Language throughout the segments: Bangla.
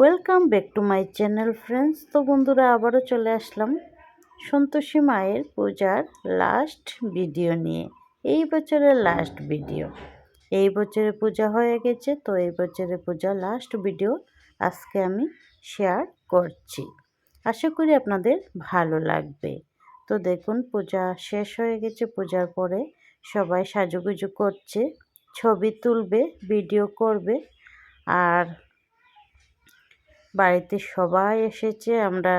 Welcome back to my channel friends. তো বন্ধুরা, আবারও চলে আসলাম সন্তোষী মায়ের পূজার লাস্ট ভিডিও নিয়ে। এই বছরের লাস্ট ভিডিও। এই বছরে পূজা হয়ে গেছে, তো এই বছরে পূজা লাস্ট ভিডিও আজকে আমি শেয়ার করছি। আশা করি আপনাদের ভালো লাগবে। তো দেখুন, পূজা শেষ হয়ে গেছে, পূজার পরে সবাই সাজুগুজু করছে, ছবি তুলবে, ভিডিও করবে, আর বাড়িতে সবাই এসেছে আমরা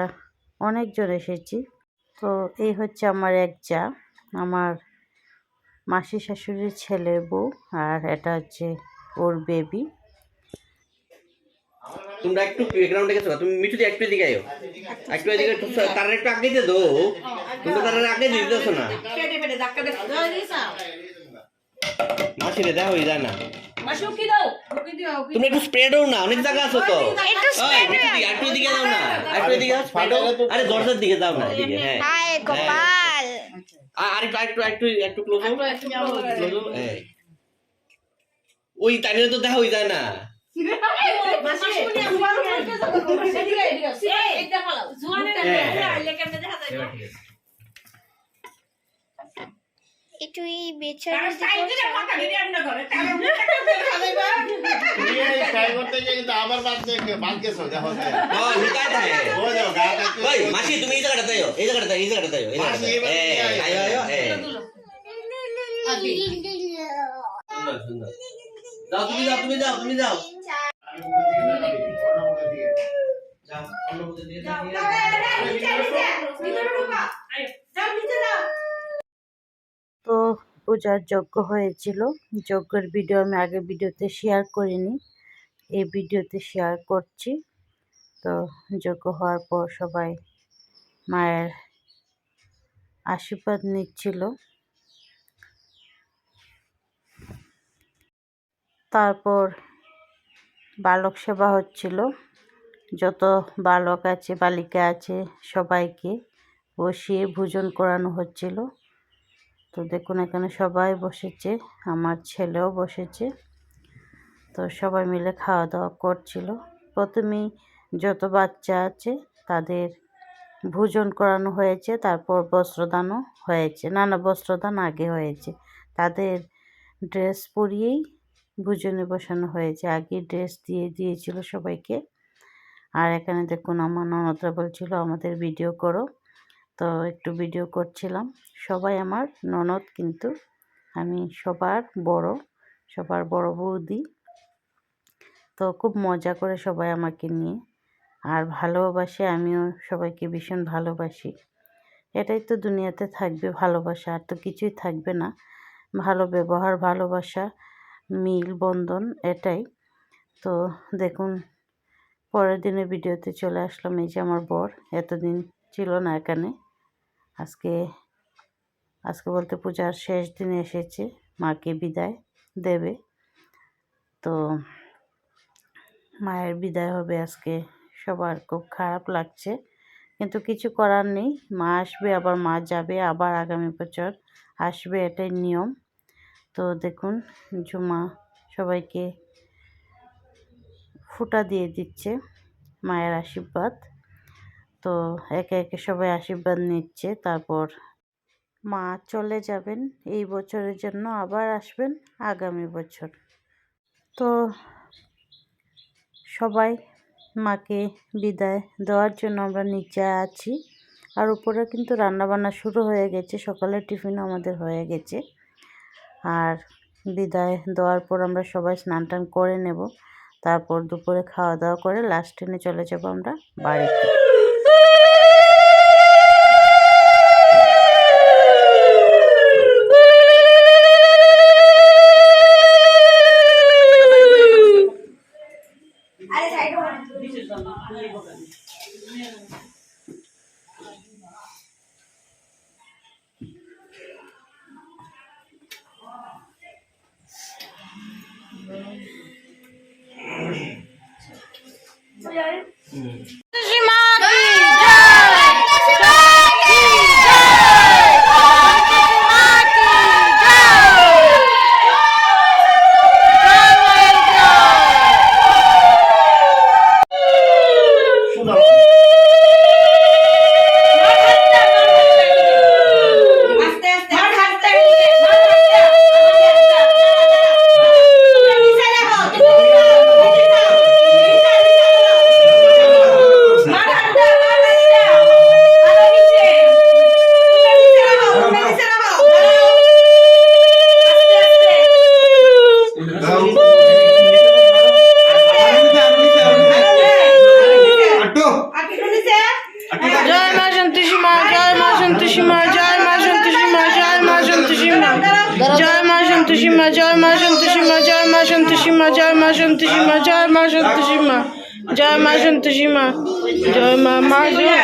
অনেকজন এসেছি। তো এই হচ্ছে আমার এক যা আমার মাসি শাশুড়ির ছেলের বউ আর এটা হচ্ছে ওর বেবি তোমরা একটু ব্যাকগ্রাউন্ডে গেছো? তুমি মিঠু দিয়ে একটু এদিকে আয়ো। একটু এদিকে তার একটু আগে দিয়ে দো তুমি তার আগে দিয়ে দিতেছো না। মাসি রে দেখো যায় না তুমি একটু স্প্রে দাও না অনেক জায়গা আছে তো। একটু এদিকে দাও না একটু স্প্রে দাও। আরে দরজার দিকে দাও না এদিকে হ্যাঁ। হায় গোপাল। আর একটু একটু একটু ক্লোজ হও। ক্লোজ হও ওই তাইলে তো দেখা হয়ে যায় না। এই। বেচারি তুমি এই একটু- ওই মাসি তুমি এই জায়গাটা তাইও এই জায়গাটা এই জায়গাটা তাইও এই যাও তুমি যাও তুমি যাও তুমি যাও যাও অন্য মধ্যে দিয়ে তো পূজার যজ্ঞ হয়েছিল। যজ্ঞের ভিডিও আমি আগে ভিডিওতে শেয়ার করিনি। এই ভিডিওতে শেয়ার করছি। তো যজ্ঞ হওয়ার পর সবাই মায়ের আশীর্বাদ নিচ্ছিল। তারপর বালক সেবা হচ্ছিল। যত বালক আছে, বালিকা আছে, সবাইকে বসিয়ে ভোজন করানো হচ্ছিল। তো দেখুন, এখানে সবাই বসেছে, আমার ছেলেও বসেছে। তো সবাই মিলে খাওয়া দাওয়া করছিল। প্রথমেই যত বাচ্চা আছে, তাদের ভোজন করানো হয়েছে, তারপর বস্ত্রদানও হয়েছে। না না বস্ত্রদান আগে হয়েছে। তাদের ড্রেস পরিয়েই ভোজনে বসানো হয়েছে। আগে ড্রেস দিয়ে দিয়েছিল সবাইকে। আর এখানে দেখুন, আমার ননদরা বলছিল, আমাদের ভিডিও করো। তো একটু ভিডিও করছিলাম। সবাই আমার, ননদ কিন্তু আমি সবার বড় সবার বড় বৌদি। তো খুব মজা করে সবাই আমাকে নিয়ে, আর ভালোবাসে আমিও সবাইকে ভীষণ ভালোবাসি। এটাই তো দুনিয়াতে থাকবে ভালোবাসা, আর তো কিছুই থাকবে না। ভালো ব্যবহার, ভালোবাসা, মিল, বন্ধন, এটাই। তো দেখুন, পরের দিনের ভিডিওতে চলে আসলাম এই যে আমার বর, এতদিন ছিল না এখানে। আজকে আজকে বলতে পূজার শেষ দিনে এসেছে, মাকে বিদায় দেবে। তো মায়ের বিদায় হবে আজকে, সবার খুব খারাপ লাগছে। কিন্তু কিছু করার নেই, মা আসবে, আবার মা যাবে, আবার আগামী বছর আসবে, এটাই নিয়ম। তো দেখুন, ঝুমা সবাইকে ফুটা দিয়ে দিচ্ছে মায়ের আশীর্বাদ। তো একে একে সবাই আশীর্বাদ নিচ্ছে। তারপর মা চলে যাবেন। এই বছরের জন্য আবার আসবেন আগামী বছর। তো সবাই মাকে বিদায় দেওয়ার জন্য আমরা নিচে আছি। আর উপরে কিন্তু রান্নাবান্না শুরু হয়ে গেছে। সকালের টিফিনও আমাদের হয়ে গেছে। আর বিদায় দেওয়ার পর আমরা সবাই স্নান টান করে নেব। তারপর দুপুরে খাওয়া দাওয়া করে লাস্ট ট্রেনে চলে যাব আমরা বাড়িতে। মা সন্তোষী মা জয় মা মা জয়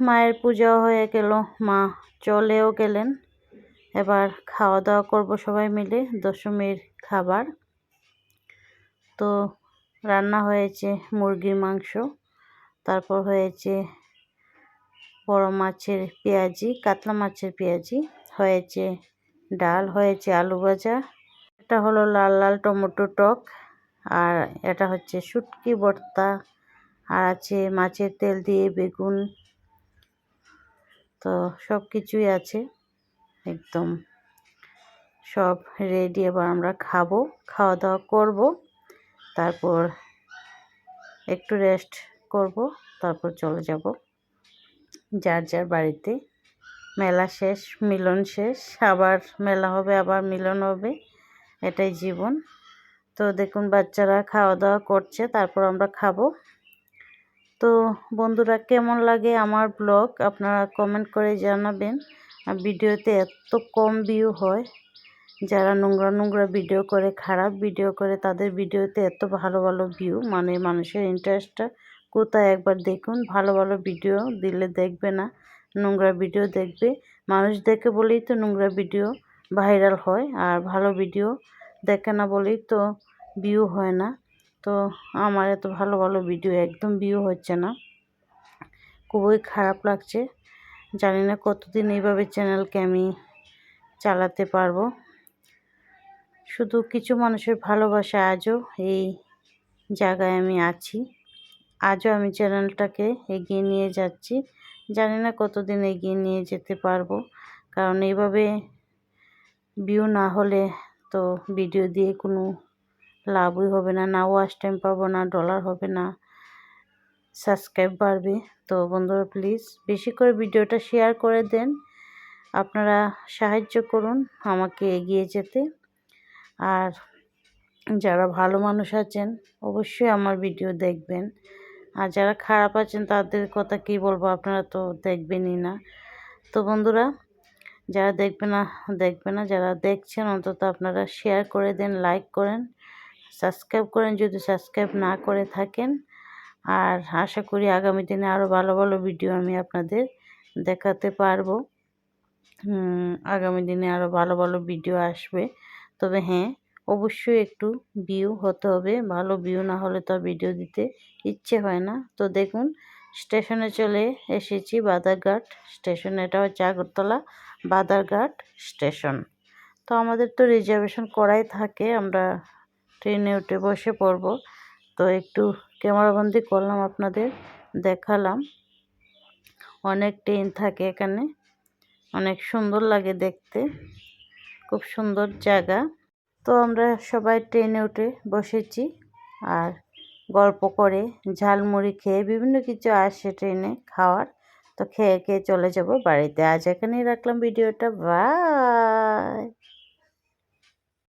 মায়ের পূজা হয়ে গেল, মা চলেও গেলেন। এবার খাওয়া দাওয়া করব সবাই মিলে, দশমীর খাবার। তো রান্না হয়েছে মুরগির মাংস, তারপর হয়েছে বড় মাছের পেঁয়াজি, কাতলা মাছের পেঁয়াজি, হয়েছে ডাল, হয়েছে আলু ভাজা। এটা হলো লাল লাল টমেটো টক, আর এটা হচ্ছে শুটকি ভর্তা, আর আছে মাছের তেল দিয়ে বেগুন তো সব কিছুই আছে। একদম সব রেডি এবার আমরা খাব খাওয়া দাওয়া করব, তারপর একটু রেস্ট করব, তারপর চলে যাব। যার যার বাড়িতে। মেলা শেষ, মিলন শেষ, আবার মেলা হবে, আবার মিলন হবে, এটাই জীবন। তো দেখুন বাচ্চারা খাওয়া দাওয়া করছে, তারপর আমরা খাব। তো বন্ধুরা, কেমন লাগে আমার ব্লগ? আপনারা কমেন্ট করে জানাবেন। আর ভিডিওতে এত কম ভিউ হয়। যারা নোংরা নোংরা ভিডিও করে, খারাপ ভিডিও করে, তাদের ভিডিওতে এত ভালো ভালো ভিউ মানে মানুষের ইন্টারেস্টটা কোথায়? একবার দেখুন, ভালো ভালো ভিডিও দিলে দেখবে না, নোংরা ভিডিও দেখবে। মানুষ দেখে বলেই তো নোংরা ভিডিও ভাইরাল হয়, আর ভালো ভিডিও দেখে না বলেই তো ভিউ হয় না। তো আমার এত ভালো ভালো ভিডিও একদম ভিউ হচ্ছে না। খুবই খারাপ লাগছে। জানি না কতদিন এইভাবে চ্যানেলকে আমি চালাতে পারব। শুধু কিছু মানুষের ভালোবাসা আজও এই জায়গায় আমি আছি। আজও আমি চ্যানেলটাকে এগিয়ে নিয়ে যাচ্ছি। জানি না কতদিন এগিয়ে নিয়ে যেতে পারব। কারণ এইভাবে ভিউ না হলে তো ভিডিও দিয়ে কোনো লাভই হবে না না ওয়াচ টাইম পাবো না ডলার হবে না। সাবস্ক্রাইব বাড়বে। তো বন্ধুরা প্লিজ বেশি করে ভিডিওটা শেয়ার করে দেন। আপনারা সাহায্য করুন আমাকে এগিয়ে যেতে। আর যারা ভালো মানুষ আছেন, অবশ্যই আমার ভিডিও দেখবেন। আর যারা খারাপ আছেন, তাদের কথা কী বলব, আপনারা তো দেখবেনই না। তো বন্ধুরা, যারা দেখবে না দেখবে না, যারা দেখছেন, অন্তত আপনারা শেয়ার করে দেন লাইক করেন। সাবস্ক্রাইব করেন, যদি সাবস্ক্রাইব না করে থাকেন। আর আশা করি আগামী দিনে আরও ভালো ভালো ভিডিও আমি আপনাদের দেখাতে পারব। আগামী দিনে আরও ভালো ভালো ভিডিও আসবে। তবে হ্যাঁ অবশ্যই একটু ভিউ হতে হবে। ভালো ভিউ না হলে তো ভিডিও দিতে ইচ্ছে হয় না। তো দেখুন, স্টেশনে চলে এসেছি বাদারঘাট স্টেশন। এটা হচ্ছে আগরতলা বাদারঘাট স্টেশন। তো আমাদের তো রিজার্ভেশন করাই থাকে। আমরা ট্রেনে উঠে বসে পড়ব। তো একটু ক্যামেরাবন্দি করলাম আপনাদের, দেখালাম। অনেক ট্রেন থাকে এখানে, অনেক সুন্দর লাগে দেখতে। খুব সুন্দর জায়গা। তো আমরা সবাই ট্রেনে উঠে বসেছি আর গল্প করে ঝালমুড়ি খেয়ে বিভিন্ন কিছু আসে ট্রেনে খাওয়ার। তো খেয়ে খেয়ে চলে যাব বাড়িতে। আজ এখানেই রাখলাম ভিডিওটা। বাই!